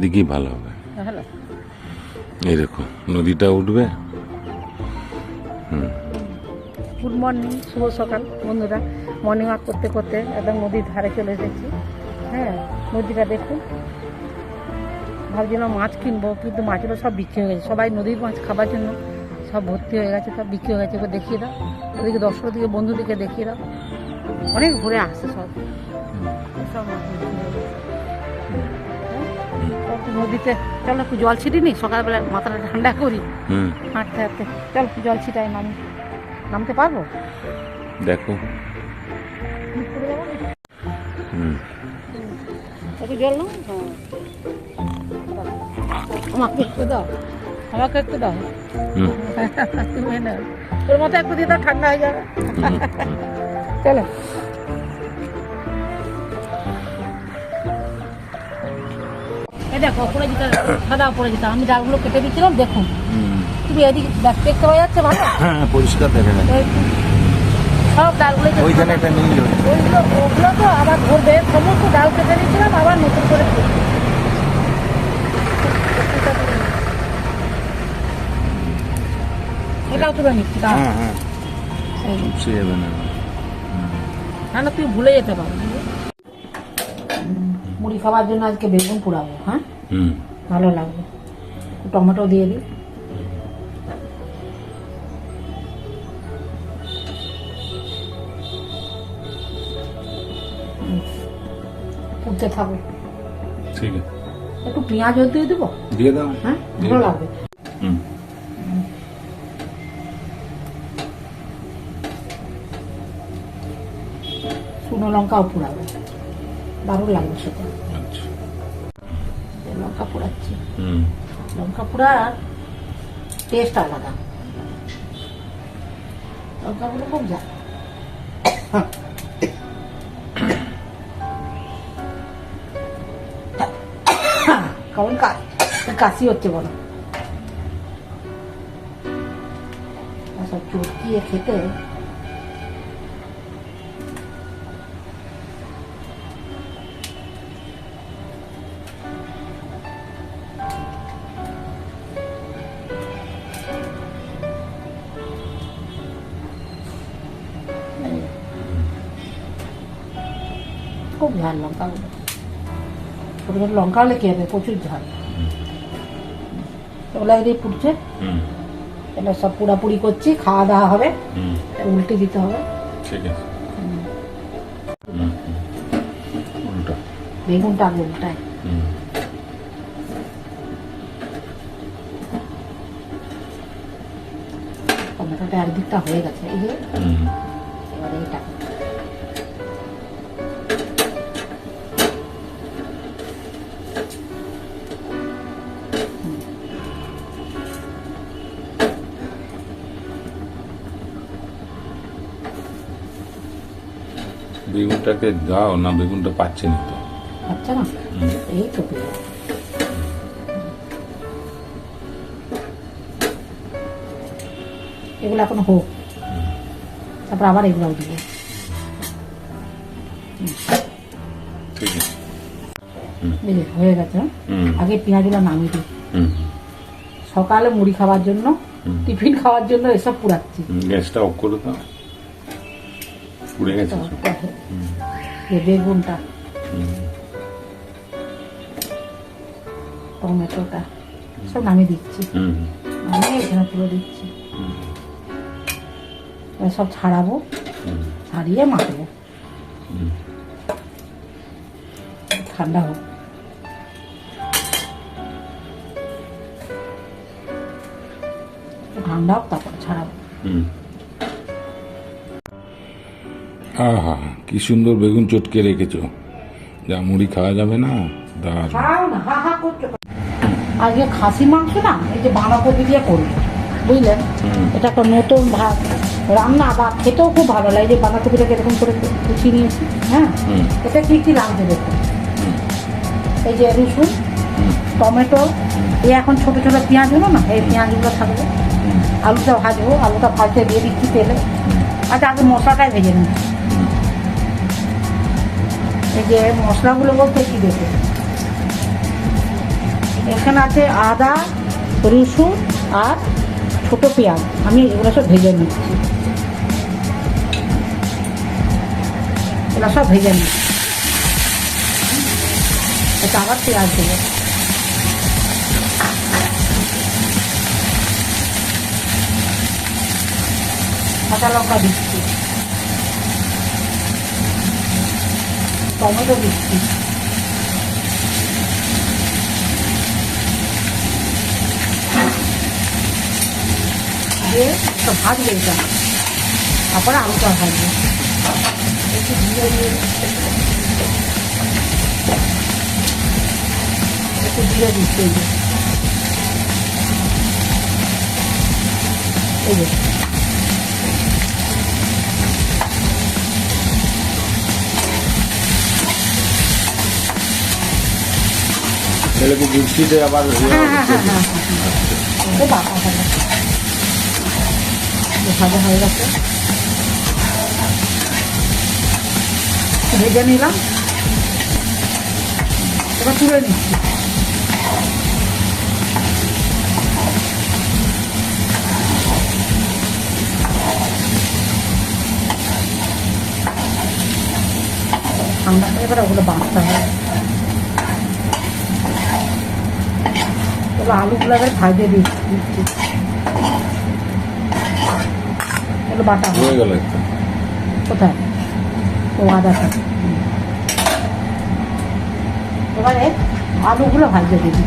এদিকেই ভালো হবে। দেখো নদীটা উঠবে। গুড মর্নিং শুভ সকাল বন্ধুরা। মর্নিং ওয়াক করতে করতে একদম নদীর ধারে চলে এসেছি। হ্যাঁ নদীটা দেখুন। ভাবছিলাম মাছ কিনবো কিন্তু মাছগুলো সব বিক্রি হয়ে গেছে। সবাই নদীর মাছ খাবার জন্য সব ভর্তি হয়ে গেছে সব বিক্রি হয়ে গেছে। এবার দেখিয়ে দাও। ওদিকে দর্শকদিকে বন্ধুদিকে দেখিয়ে দাও। অনেক ঘুরে আসছে সব। সব একটু নদীতে চলো একটু জল ছিটি নি সকালবেলা মাথাটা ঠান্ডা করি। হাঁটতে হাঁটতে চল জল ছিটাই নামি। নামতে পারব? দেখো। একটু জল নাও? হ্যাঁ। আমাকে একটু দাও। আমাকে একটু দাও। তুমি না তোর মতো একটু দিয়ে দাও ঠান্ডা হয়ে যাবে। চলো। দেখো পড়ে যেতে সাদা পড়ে যেতে আমি ডালগুলো কেটে দিচ্ছিলাম দেখুন। তুমি এদিকে দেখ দেখতে পাওয়া যাচ্ছে ভালো? হ্যাঁ পরিষ্কার দেখা যাচ্ছে সব ডালগুলো ওইখানে একটা নীল ওইগুলো ওগুলো তো আবার ধরবে সমস্ত ডাল কেটে দিয়েছিলাম আবার নতুন করে। এটাও তুলে নিচ্ছি। হ্যাঁ হ্যাঁ। না। না তুই ভুলে যেতে পারো খাওয়ার জন্য আজকে বেগুন পোড়াবো হ্যাঁ? ভালো লাগবে। টমেটো দিয়ে দিই। পুড়তে থাকো ঠিক আছে। একটু পেঁয়াজও দিয়ে দেবো? দিয়ে দাও। হ্যাঁ? ভালো লাগবে। হুম। শুকনো লঙ্কাও পোড়াবো। দারুণ লাগবে সেটা আচ্ছা। লঙ্কা পোড়াচ্ছি। লঙ্কা পোড়ার টেস্ট আলাদা। লঙ্কাগুলো খুব যা কেমন কাশি হচ্ছে বলো। সব চটকিয়ে খেতে ঝাল লঙ্কাগুলো ছোটো ছোটো লঙ্কা হলে কি হবে প্রচুর ঝাল ওগুলো দিয়ে পুড়ছে। এটা সব পুরাপুরি করছি খাওয়া দাওয়া হবে। উল্টে দিতে হবে। ঠিক আছে। বেগুনটা আগে উল্টায়। টমেটোটা একদিকটা হয়ে গেছে এই যে। এবারে এটা। বেগুনটাকে দাও না বেগুনটা পাচ্ছে না তো। আচ্ছা না এই তো এগুলো এখন হোক। তারপর আবার এগুলো দিব হয়ে গেছে হ্যাঁ? আগে পেঁয়াজগুলো নামিয়ে দিই। সকালে মুড়ি খাওয়ার জন্য টিফিন খাওয়ার জন্য এসব পুরাচ্ছি। গ্যাসটা অফ করে দাও। পুড়ে গেছে। বেগুনটা। টমেটোটা। সব নামিয়ে দিচ্ছি। হুম। নামিয়ে এখানে তুলে দিচ্ছি। সব ছাড়াবো। ছাড়িয়ে মাখবো। ঠান্ডা হোক। ঠান্ডা হোক তারপর ছাড়াবো। হুম। আহা কি সুন্দর বেগুন চটকে রেখেছো। যা মুড়ি খাওয়া যাবে না হা হা কেন? আজকে খাসি মাংস না এই যে বাঁধাকপি দিয়ে করব বুঝলেন এটা একটা নতুন ভাত রান্না বা খেতেও খুব ভালো লাগে যে বাঁধাকপিটাকে এরকম করে কুচিয়ে নিয়েছি হ্যাঁ? এটা কি কি লাগবে দেখুন এই যে রসুন টমেটো এই এখন ছোট ছোট পেঁয়াজ হলো না এই পেঁয়াজগুলো থাকবে। আলুটা ভাজবো আলুটা ভাজতে দিয়ে দিচ্ছি তেলে। আচ্ছা আগে মশলাটাই ভেজে এই যে মশলাগুলো বলতে কি দেবো এখানে আছে আদা, রসুন আর ছোট পেঁয়াজ। আমি এগুলো সব ভেজে নিচ্ছি। এগুলো সব ভেজে নিচ্ছি। এটা আবার পেঁয়াজ দেবো। কাঁচা লঙ্কা দিচ্ছি। টমেটো দিচ্ছি দিয়ে একটু ভাজবে এটা তারপরে আলুটা ভাজবে একটু জিরে দিয়ে একটু জিরে দিচ্ছি এই যে এই যে তাহলে কি মিক্সিতে আবার ইয়ে হ্যাঁ হ্যাঁ হ্যাঁ হ্যাঁ হ্যাঁ বাটা হবে ভাজা হয়ে গেছে। নিলাম। এবার তুলে নিচ্ছি। করে এবার ওগুলো বাঁচতে হবে। এবার আলুগুলো এবার ভাজে দিচ্ছি। এগুলো বাটা। হয়ে গেল কোথায়? ও আদাটা এবারে আলুগুলো ভাজতে দিবি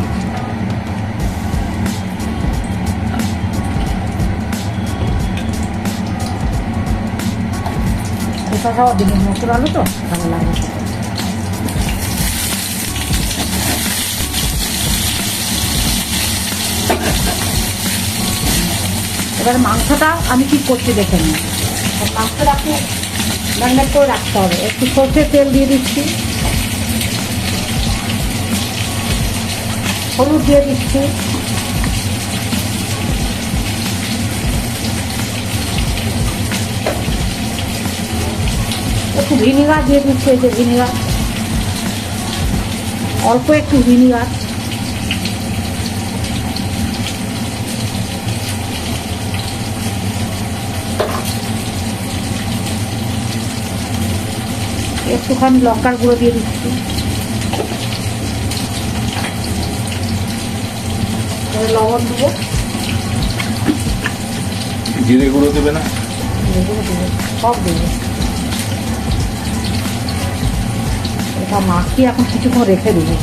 এটা খাওয়া দিবি মসুর আলু তো? ভালো লাগে। এবার মাংসটা আমি কি করছি, দেখে নিই আর একটু ম্যারিনেট করে রাখতে হবে। একটু সর্ষের তেল দিয়ে দিচ্ছি। হলুদ দিয়ে দিচ্ছি। একটু ভিনিগার দিয়ে দিচ্ছি, এই যে ভিনিগার। অল্প একটু ভিনিগার। একটুখানি লঙ্কার গুঁড়ো দিয়ে দিচ্ছি। লবণ দেবো। জিরে গুঁড়ো দেবে না? সব দেবে। এটা মাখিয়ে এখন কিছুক্ষণ রেখে দেবো।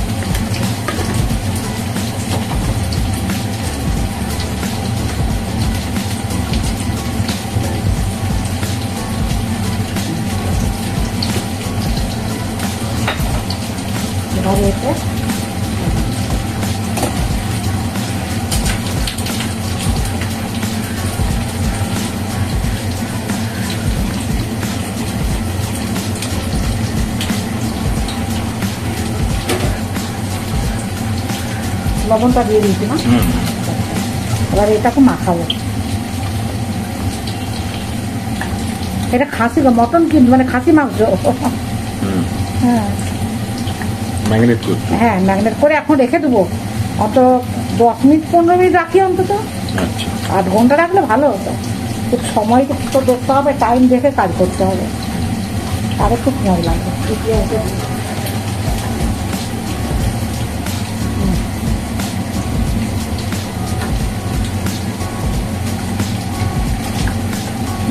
এতে লবণটা দিয়ে দিয়েছি না? এবার এটাকে মাখাবো। এটা খাসি মটন কিন্তু মানে খাসি মাংস। হ্যাঁ। ম্যাগনেট করতে হ্যাঁ ম্যাগনেট করে এখন রেখে দেবো। অত দশ মিনিট পনেরো মিনিট রাখি অন্তত। আচ্ছা। আধ ঘণ্টা রাখলে ভালো হতো। খুব সময় তো দেখতে হবে টাইম দেখে কাজ করতে হবে। তাহলে খুব সময় লাগবে।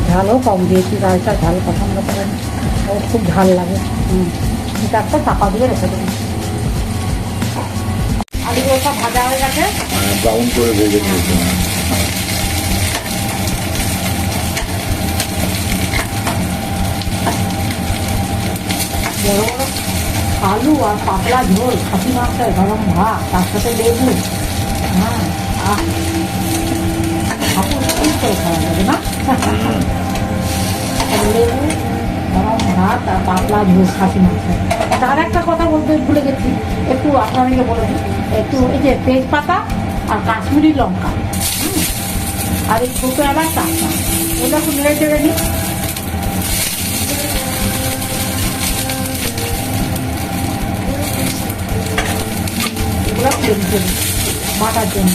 ঝালও কম দিয়েছি গাড়িটা ঝাল পছন্দ করেন। ওর খুব ঝাল লাগে। হুম। এটা একটা চাপা দিয়ে রেখে দেবো। আলুগুলো সব ভাজা হয়ে গেছে। ব্রাউন করে ভেজে নিয়েছে। বড় বড় আলু আর পাতলা ঝোল খাসি মাংসের গরম ভাত তার সাথে লেবু। হ্যাঁ আহ। হাপুর করে খাওয়া যাবে না? লেবু ভাত আর পাতলা ঝোল খাসি মাংস তার একটা কথা বলতে ভুলে গেছি। একটু আপনাদেরকে বলে দিই। একটু এই যে তেজপাতা আর কাশ্মীরি লঙ্কা। আর এই ছোটো এলাচটা ওটা একটু নেড়ে চেড়ে নিই। বাটার জন্য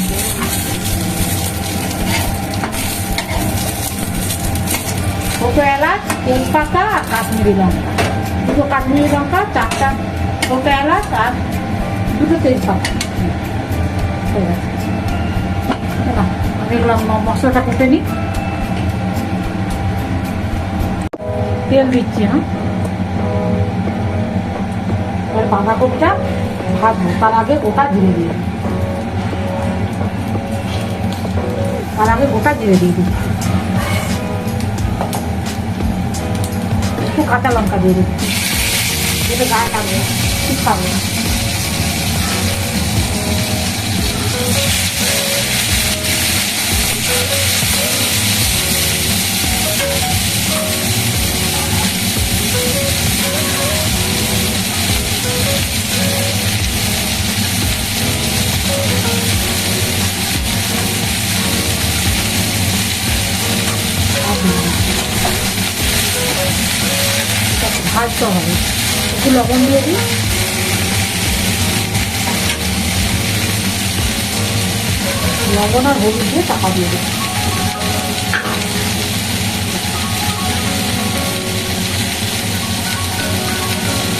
ছোটো এলাচ তেজপাতা আর কাশ্মীরি লঙ্কা দুটো কাশ্মীরি লঙ্কা চারটা ছোটো এলাচ আর দুটো তেজপাতা ঠিক আছে আমি এগুলো মশলাটা কেটে নিই তেল দিচ্ছি হ্যাঁ এবার বাঁধাকপিটা ভাজবো তার আগে গোটা জিরে দিয়ে দিই। তার আগে গোটা জিরে দিয়ে দিই একটু কাঁচা লঙ্কা দিয়ে দিচ্ছি যেটা গায়ে লাগবে ঠিক খাব না ভাজতে হবে। একটু লবণ দিয়ে দিই। লবণ আর হলুদ দিয়ে চাপা দিয়ে দিই।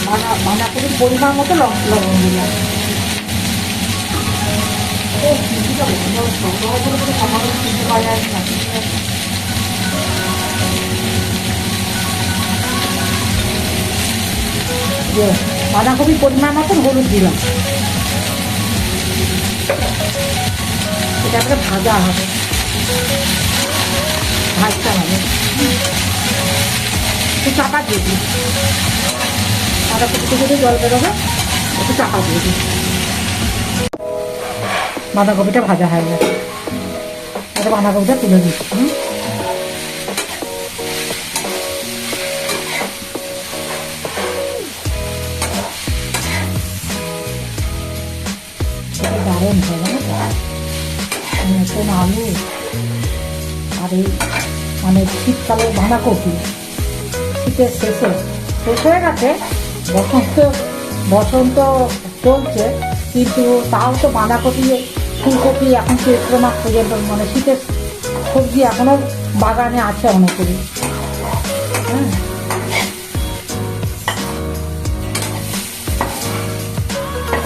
বাঁধা বাঁধাকপির পরিমাণ মতো লবণ দিলাম। ও চিন্তিটা বন্ধ ছোট করে সকালে চিনতে পারা যায় না। বাঁধাকপির পরিমাণ মতন হলুদ দিলাম। এটা একটা ভাজা হবে। ভাজতে হবে। একটু চাপা দিয়ে দিই। বাঁধাকপি থেকে জল বেরোবে, একটু চাপা দিয়ে দিই। বাঁধাকপিটা ভাজা হয়ে গেছে। এটা বাঁধাকপিটা তুলে দিচ্ছি আলু আর এই মানে শীতকালে বাঁধাকপি। শীতের শেষে শেষ হয়ে গেছে, বসন্ত বসন্ত চলছে, কিন্তু তাও তো বাঁধাকপি, ফুলকপি এখন চৈত্র মাস পর্যন্ত মানে শীতের সবজি এখনও বাগানে আছে অনেকগুলি হ্যাঁ।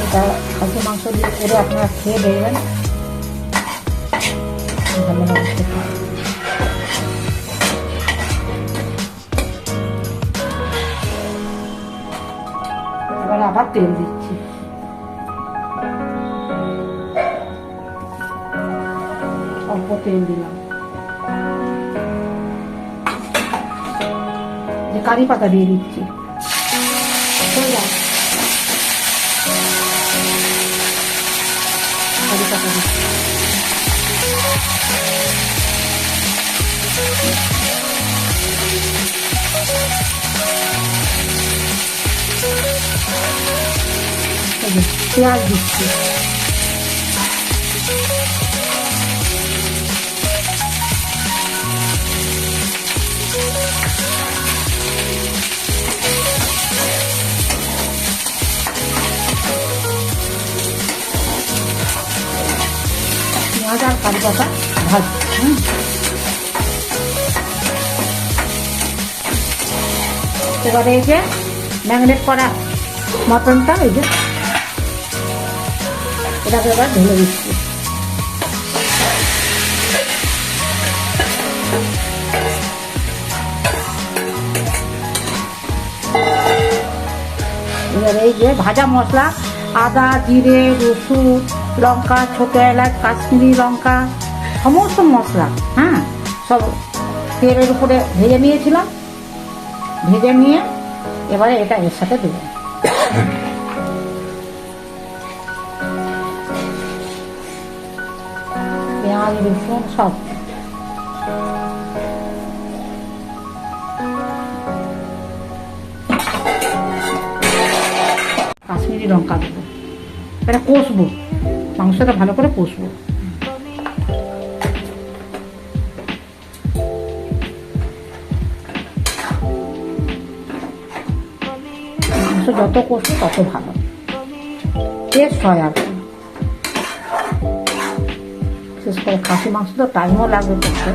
এটা খাসি মাংস দিয়ে করে আপনারা খেয়ে দেখবেন। ভালো লাগে এবার আবার তেল দিচ্ছি। অল্প তেল দিলাম। যে দিয়ে দিচ্ছি। কারি দিচ্ছি। পেঁয়াজ দিচ্ছি পেঁয়াজ আর কারি এবারে এই যে ম্যাগনেট করা মটনটা এই যে এটাকে এবার ঢেলে দিচ্ছি। এবার এই যে ভাজা মশলা, আদা, জিরে, রসুন, লঙ্কা, ছোট এলাচ, কাশ্মীরি লঙ্কা, সমস্ত মশলা হ্যাঁ সব তেলের উপরে ভেজে নিয়েছিলাম। ভেজে নিয়ে এবারে এটা এর সাথে দেবো। পেঁয়াজ রসুন সব। কাশ্মীরি লঙ্কা দেবো। এটা কষবো। মাংসটা ভালো করে কষবো। মাংস যত কষবো তত ভালো। টেস্ট হয় আর খাসি মাংস তো টাইমও লাগবে করতে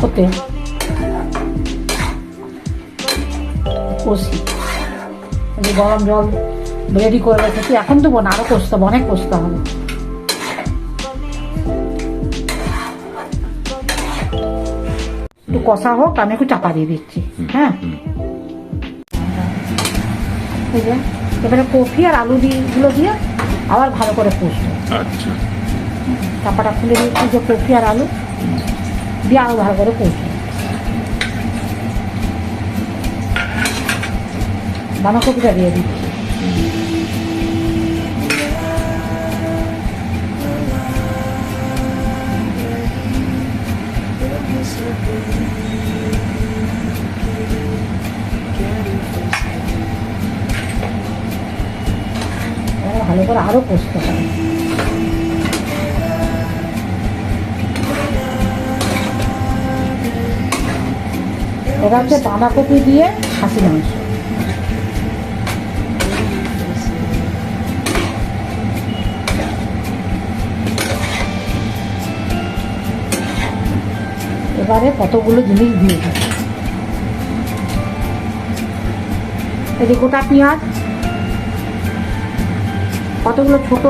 হতে কষি। গরম জল রেডি করে রেখেছি। এখন দেবো না আরও কষতে হবে অনেক কষতে হবে। একটু কষা হোক আমি একটু চাপা দিয়ে দিচ্ছি। হ্যাঁ? এবারে কফি আর আলু দিয়ে গুলো দিয়ে আবার ভালো করে কষবো। আচ্ছা। চাপাটা খুলে দিয়েছি যে কফি আর আলু দিয়ে আরও ভালো করে কষবো বাঁধাকপিটা দিয়ে দিচ্ছি ভালো করে আরও কষতে হবে এবার হচ্ছে বাঁধাকপি দিয়ে খাসি মাংস। এবারে কতগুলো জিনিস দিয়ে দিই এই যে গোটা পেঁয়াজ কতগুলো ছোট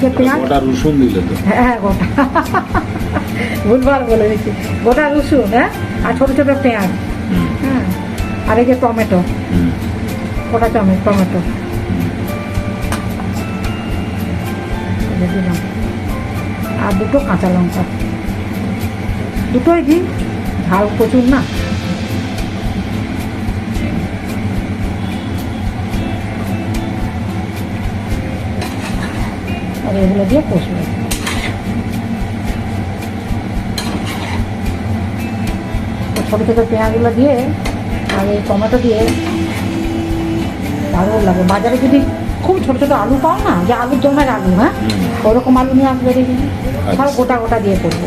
যে পেঁয়াজ? ওটা রসুন দিলে তো। হ্যাঁ গোটা। ভুলবার বলে দিচ্ছি। গোটা রসুন হ্যাঁ? আর ছোটো ছোটো পেঁয়াজ। হ্যাঁ আর এই যে টমেটো। হুম, গোটা টমেটো। দিলাম। আর দুটো কাঁচা লঙ্কা। দুটোই দিই ঝাল প্রচুর না? আর এগুলো দিয়ে কষবে। ছোটো ছোটো পেঁয়াজগুলো দিয়ে আর এই টমেটো দিয়ে দারুণ লাগে। বাজারে যদি খুব ছোটো ছোটো আলু পাও না যে আলুর জমের আলু হ্যাঁ। ওরকম আলু নিয়ে আসবে দেখি। সব আচ্ছা। গোটা গোটা দিয়ে করব।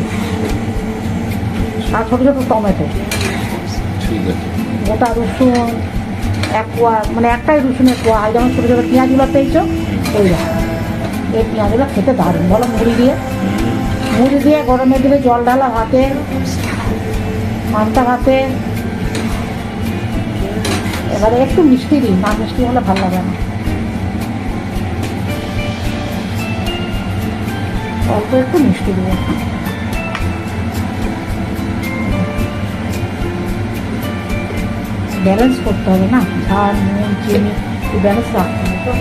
আর ছোটো ছোটো টমেটো। গোটা রসুন এক কোয়া মানে একটাই রসুনের কোয়া আর যেমন ছোটো ছোটো পেঁয়াজগুলো পেয়েছ ওই রকম এই পেঁয়াজগুলো খেতে দারুণ। বলো মুড়ি দিয়ে। মুড়ি দিয়ে গরমে দিলে জল ঢালা ভাতে মানটা ভাতে। এবারে একটু মিষ্টি দিই, না মিষ্টি হলে ভালো লাগে না। অল্প একটু মিষ্টি দিব। ব্যালেন্স করতে হবে না, ঝাল, নুন, চিনি ব্যালেন্স রাখতে হবে তো।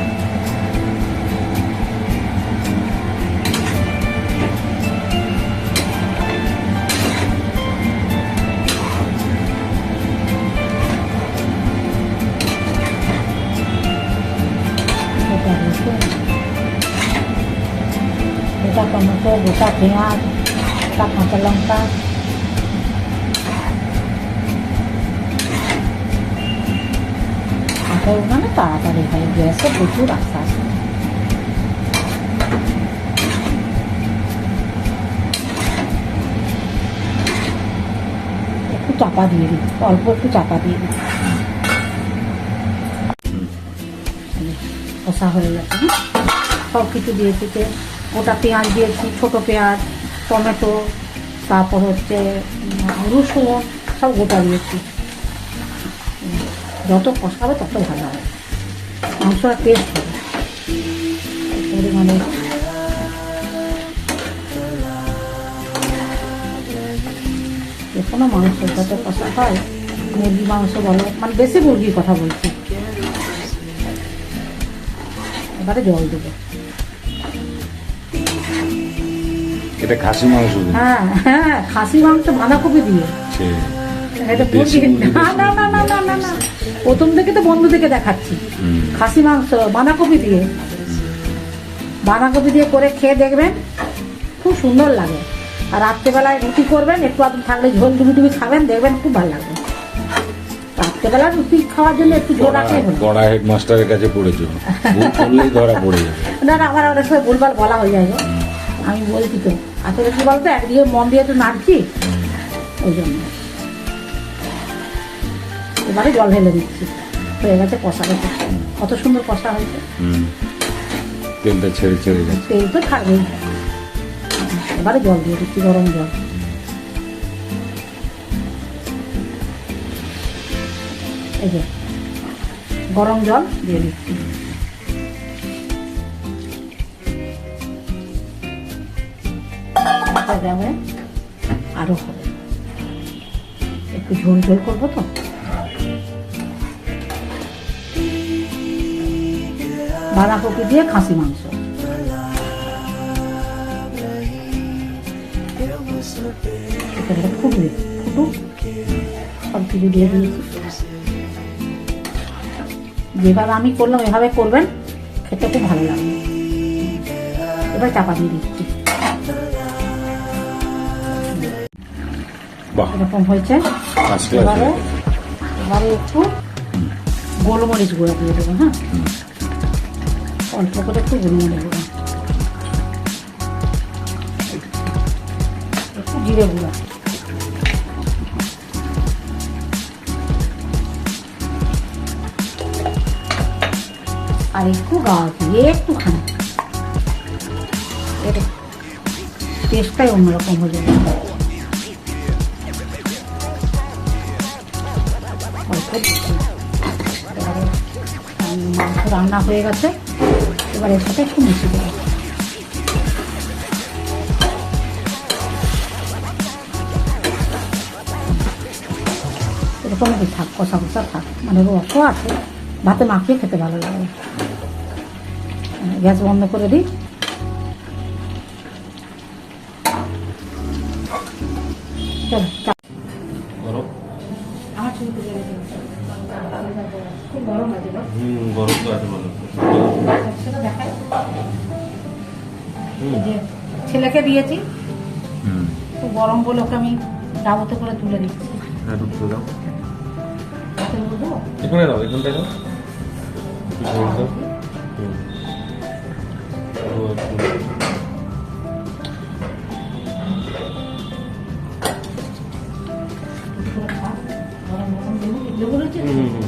গোটা টমেটো গোটা পেঁয়াজ গোটা কাঁচা লঙ্কা কাঁচা উনানে তাড়াতাড়ি হয় গ্যাসে প্রচুর আস্তে আস্তে একটু চাপা দিয়ে দিই অল্প একটু চাপা দিয়ে দিই কষা হয়ে গেছে হ্যাঁ? সব কিছু দিয়ে দিতে গোটা পেঁয়াজ দিয়েছি, ছোট পেঁয়াজ, টমেটো, তারপর হচ্ছে রসুন, সব গোটা দিয়েছি। যত কষাবে তত ভালো হবে। মাংসটা টেস্ট হবে। পরিমাণে যে কোনো মাংস যত কষা হয় মুরগি মাংস বলো মানে বেশি মুরগির কথা বলছি। এবারে জল দেবো। এটা খাসি মাংস হ্যাঁ হ্যাঁ খাসি মাংস বাঁধাকপি দিয়ে। এটা না না না না না না না। প্রথম থেকে তো বন্ধু থেকে দেখাচ্ছি। খাসি মাংস বাঁধাকপি দিয়ে। বাঁধাকপি দিয়ে করে খেয়ে দেখবেন খুব সুন্দর লাগে। আর রাত্রেবেলায় রুটি করবেন একটু আপনি থাকলে ঝোল ডুবি ডুবি খাবেন দেখবেন খুব ভালো লাগবে। রাত্রেবেলা রুটি খাওয়ার জন্য একটু ঝোল হলো। গড়া হেডমাস্টারের কাছে পড়েছো। ভুল করলেই ধরা পড়ে যাবে। না না আমার অনেক সময় ভুলভাল বলা হয়ে যায়। আমি বলছি তো আসলে কি বলতো একদিকে মন দিয়ে তো নাড়ছি ওই জন্য। এবারে জল ঢেলে দিচ্ছি। হয়ে গেছে কষা গেছে কত সুন্দর কষা হয়েছে। তেলটা ছেড়ে ছেড়ে গেছে। তেল তো থাকবেই এবারে জল দিয়ে দিচ্ছি গরম জল। এই যে গরম জল দিয়ে দিচ্ছি। এটা দেবে আরও হবে। একটু ঝোল ঝোল করব তো? বাঁধাকপি দিয়ে খাসি মাংস। ফুটবে ফুটুক কিছু দিয়ে দিয়েছি। যেভাবে আমি করলাম, এভাবে করবেন, খেতে খুব ভালো লাগবে। এবার চাপা দিয়ে দিচ্ছি। এরকম হয়েছে। এবারে এবারে একটু গোলমরিচ গুঁড়ো দিয়ে দেবো হ্যাঁ? অল্প করে একটু গোলমরিচ গুঁড়ো। একটু জিরে গুঁড়ো। আর একটু গাওয়া দিয়ে একটুখানি। এর টেস্টটাই অন্যরকম হয়ে যাবে। মাংস রান্না হয়ে গেছে। এবার এর সাথে একটু মিশিয়ে দেবো। এরকম কি থাক, কষা কষা থাক। মানে রসও আছে, ভাতে মাখিয়ে খেতে ভালো লাগে গ্যাস বন্ধ করে দিই। চল ওকে আমি ডাবতে করে তুলে দিচ্ছি হ্যাঁ ঢুকতে দাও এখানে দাও এখানটায় দাও। লেবু রয়েছে হুম হুম।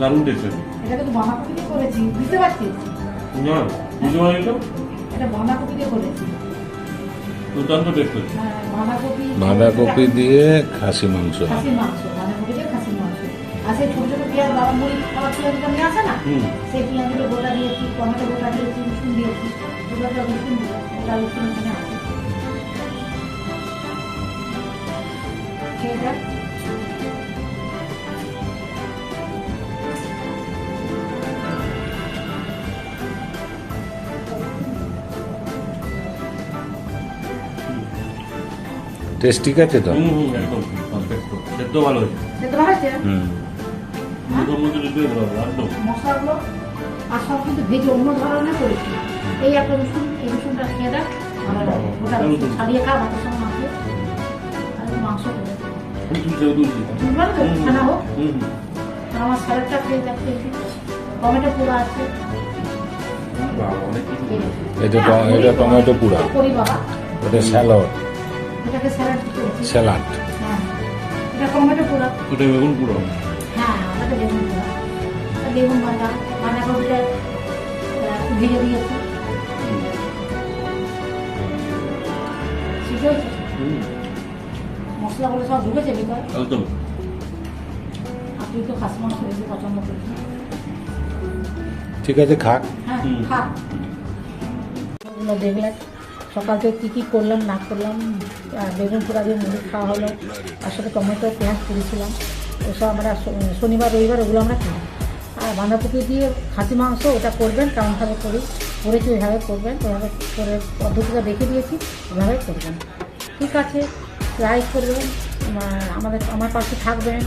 দারুণ টেস্ট আছে এটাকে তো বাঁধাকপি দিয়ে করেছি বুঝতে পারছিস? না বুঝতে পারি তো। এটা বাঁধাকপি দিয়ে করেছি। দুর্দান্ত টেস্ট আছে হ্যাঁ, বাঁধাকপি দিয়ে খাসি মাংস। বাঁধাকপি দিয়ে খাসির মাংস। আর সেই ছোট ছোট পেঁয়াজ বাবা মুড়ি খাবার পেঁয়াজটা নিয়ে আসে না সেই পেঁয়াজগুলো গোটা দিয়েছি টমেটো গোটা দিয়েছি রসুন দিয়েছি গোটা রসুন গোটা রসুন এখানে আছে। খেয়ে টেস্ট ঠিক আছে তো? হুম হুম একদম পারফেক্ট সেদ্ধ ভালো হয়েছে। সেদ্ধ হয়েছে? হুম। মুখের মধ্যে দিতে একদম। মশলাগুলো আর সব কিন্তু ভেজে অন্য ধরনের করেছি। এই একটা রসুন এই রসুনটা খেয়ে দেখ। ভালো লাগে ছাড়িয়ে খা ভাতের সঙ্গে মাখিয়ে। আর মাংস করে হুম হুম সেও তুলছি বুঝলাম তো? হুম খানা হোক। হুম হুম। আর আমার স্যালাডটা খেয়ে দেখতে টমেটো পুরো আছে। এটা হ্যাঁ, এটা টমেটো। পুরা। স্যালাড। এটাকে স্যালাড। হ্যাঁ। এটা টমেটো পুরো ওটা বেগুন পুরো হ্যাঁ ওটাকে বেগুন পুরো বেগুন ভাজা বাঁধাকপিটা ভেজে দিয়েছি? ঠিক হুম। মশলাগুলো সব ঢুকেছে ভিতরে? একদম। তুই তো খাসি মাংস বেশি পছন্দ করিস ঠিক আছে খাক হ্যাঁ হুম। খা। দেখলেন। সকাল থেকে কী কী করলাম, না করলাম বেগুন পোড়া দিয়ে মুড়ি খাওয়া হলো। সাথে টমেটো পেঁয়াজ করেছিলাম ওসব আমরা শনিবার, রবিবার ওগুলো আমরা খাই। আর বাঁধাকপি দিয়ে খাসি মাংস ওটা করবেন, কেমনভাবে করি করেছি ওইভাবে করবেন ওইভাবে করে পদ্ধতিটা দেখে দিয়েছি ওইভাবে করবেন। ঠিক আছে, লাইক করবেন আমাদের, আমার পাশে থাকবেন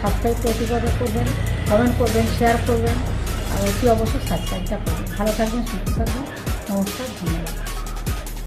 সাবস্ক্রাইব প্রতিবাদ করবেন কমেন্ট করবেন শেয়ার করবেন, আর অতি অবশ্যই সাবস্ক্রাইবটা করবেন। ভালো থাকবেন, সুস্থ থাকবেন, নমস্কার, ধন্যবাদ।